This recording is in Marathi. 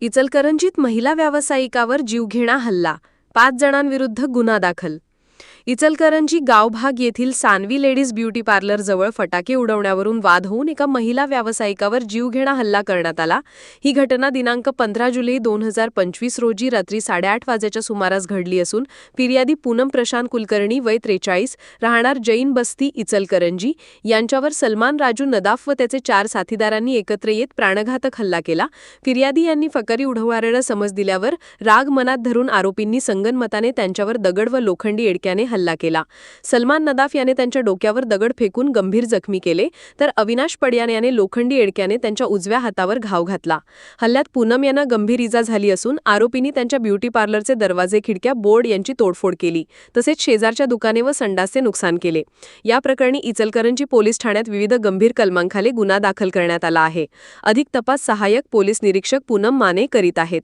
इचलकरंजीत महिला व्यावसायिकावर जीवघेणा हल्ला पाच जणांविरुद्ध गुन्हा दाखल इचलकरंजी गावभाग येथील सानवी लेडीज ब्युटी पार्लर जवळ फटाके उडवण्यावरून वाद होऊन एका महिला व्यावसायिकावर जीवघेणा हल्ला करण्यात आला. ही घटना दिनांक पंधरा जुलै दोन हजार पंचवीस रोजी रात्री साडेआठ वाजेच्या सुमारास घडली असून फिर्यादी पूनम प्रशांत कुलकर्णी वय त्रेचाळीस राहणार जैन बस्ती इचलकरंजी. यांच्यावर सलमान राजू नदाफ व त्याचे चार साथीदारांनी एकत्र येत प्राणघातक हल्ला केला. फिर्यादी यांनी फकारी उडवणाऱ्याला समज दिल्यावर राग मनात धरून आरोपींनी संगनमताने त्यांच्यावर दगड व लोखंडी एडक्याने हल्ला केला. सलमान नदाफ याने त्यांच्या डोक्यावर दगड फेकून गंभीर जखमी केले तर अविनाश पडियान याने लोखंडी एडक्याने त्यांच्या उजव्या हातावर घाव घातला. हल्ल्यात पूनम यांना गंभीर इजा झाली असून आरोपींनी त्यांच्या ब्युटी पार्लरचे दरवाजे खिडक्या बोर्ड यांची तोडफोड केली तसेच शेजारच्या दुकाने व संडासचे नुकसान केले. या प्रकरणी इचलकरंजी पोलीस ठाण्यात विविध गंभीर कलमांखाली गुन्हा दाखल करण्यात आला आहे. अधिक तपास सहाय्यक पोलीस निरीक्षक पूनम माने करीत आहेत.